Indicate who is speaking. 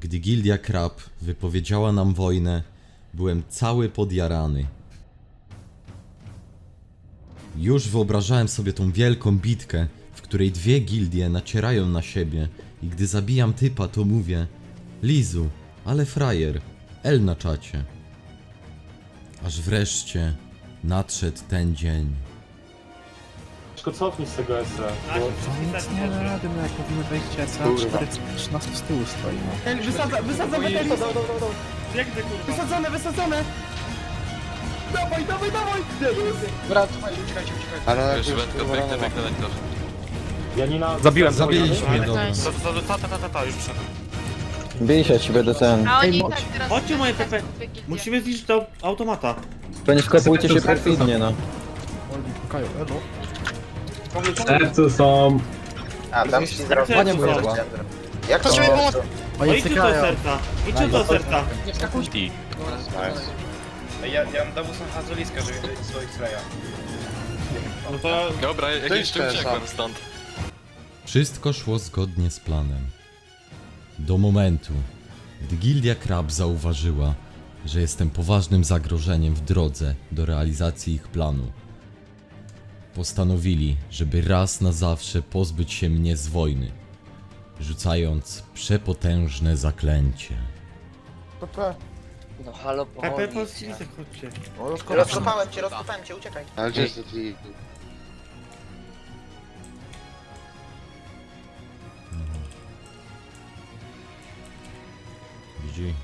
Speaker 1: gdy Gildia Krab wypowiedziała nam wojnę, byłem cały podjarany. Już wyobrażałem sobie tą wielką bitkę, w której dwie gildie nacierają na siebie i gdy zabijam typa, to mówię Lizu, ale frajer, L na czacie. Aż wreszcie nadszedł ten dzień.
Speaker 2: Tylko cofnij z tego SE. Bo...
Speaker 3: Nic nie rady, no jak mówimy wejście SA,
Speaker 2: Kurwa.
Speaker 3: 4 13 z tyłu stoi, no.
Speaker 4: Ej, wysadza, wysadzamy ten
Speaker 2: Biegnę kurwa.
Speaker 4: Wysadzone, wysadzone! Dawaj, dawaj, dawaj!
Speaker 5: Dobra, słuchajcie, uciekajcie, uciekajcie.
Speaker 6: Ale
Speaker 7: Już wędko, biegnę, biegnę, wędko.
Speaker 2: Janina...
Speaker 3: Zabiłem,
Speaker 1: Zabiliśmy, dobra.
Speaker 8: Ta, ta, ta, ta, ta, ta, już przyszedłem.
Speaker 6: bij się, ci będę ten.
Speaker 9: A oni
Speaker 3: Ej,
Speaker 9: i
Speaker 3: mo-
Speaker 9: tak teraz...
Speaker 8: Chodźcie moje
Speaker 9: tak,
Speaker 8: PP. Musimy zniszczyć to automata.
Speaker 6: Nie sklepujcie się perfidnie, no.
Speaker 3: Oni pukają, elo.
Speaker 2: Sercu są...
Speaker 5: A, tam się zrobił.
Speaker 8: Panie
Speaker 6: mój
Speaker 5: Jak Jak to
Speaker 8: No
Speaker 3: Oni
Speaker 8: idźcie do
Speaker 3: cykają.
Speaker 8: serca. Idźcie do serca.
Speaker 5: Nie.
Speaker 10: Ja, ja mam na Hazoliska, żeby swoich straja.
Speaker 8: No to...
Speaker 7: Dobra, jak jeszcze
Speaker 6: jest
Speaker 7: uciekłem stąd.
Speaker 1: Wszystko szło zgodnie z planem. Do momentu, gdy Gildia Krab zauważyła, że jestem poważnym zagrożeniem w drodze do realizacji ich planu. Postanowili, żeby raz na zawsze pozbyć się mnie z wojny, rzucając przepotężne zaklęcie.
Speaker 5: No halo,
Speaker 8: PP polski lisek, chodźcie.
Speaker 5: Rozkopałem cię, rozkopałem cię, uciekaj.
Speaker 6: Ale gdzie jest ty?
Speaker 1: Widzi?